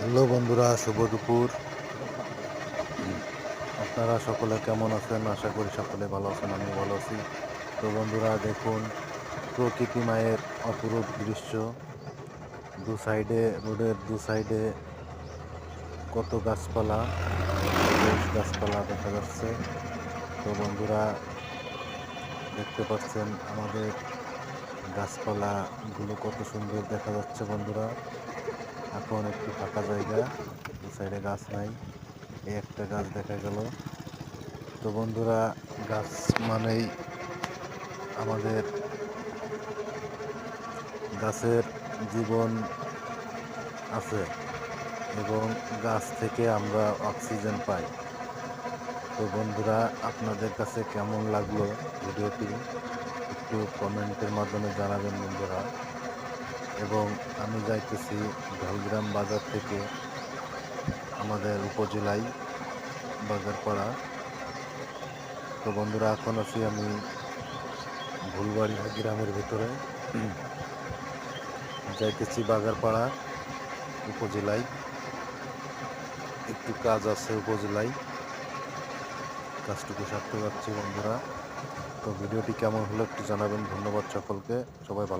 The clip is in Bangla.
হ্যালো বন্ধুরা, শুভ দুপুর। আপনারা সকলে কেমন আছেন? আশা করি সকলে ভালো আছেন আমি ভালো আছি। তো বন্ধুরা, দেখুন, প্রকৃতি মায়ের অপরূপ দৃশ্য। দু সাইডে রোডের দু সাইডে কত গাছপালা গাছপালা দেখা যাচ্ছে। তো বন্ধুরা, দেখতে পাচ্ছেন আমাদের গাছপালাগুলো কত সুন্দর দেখা যাচ্ছে বন্ধুরা। এখন একটু ফাঁকা জায়গা দু সাইডে গাছ নাই, এই একটা গাছ দেখা গেল। তো বন্ধুরা, গাছ মানেই আমাদের গাছের জীবন আছে এবং গাছ থেকে আমরা অক্সিজেন পাই। তো বন্ধুরা, আপনাদের কাছে কেমন লাগল ভিডিওটি? একটু কমেন্টের মাধ্যমে জানাবেন বন্ধুরা। এবং আমি যাইতেছি ঝালগ্রাম বাজার থেকে আমাদের উপজেলায় বাজারপাড়া তো বন্ধুরা, এখন আছি আমি ভুলবাড়িয়া গ্রামের ভিতরে। যাইতেছি বাজারপাড়া উপজেলায়। একটু কাজ আছে উপজেলায়। কাজটুকু সারতে যাচ্ছি বন্ধুরা। তো ভিডিওটি কেমন হলো একটু জানাবেন। ধন্যবাদ সকলকে। সবাই ভালো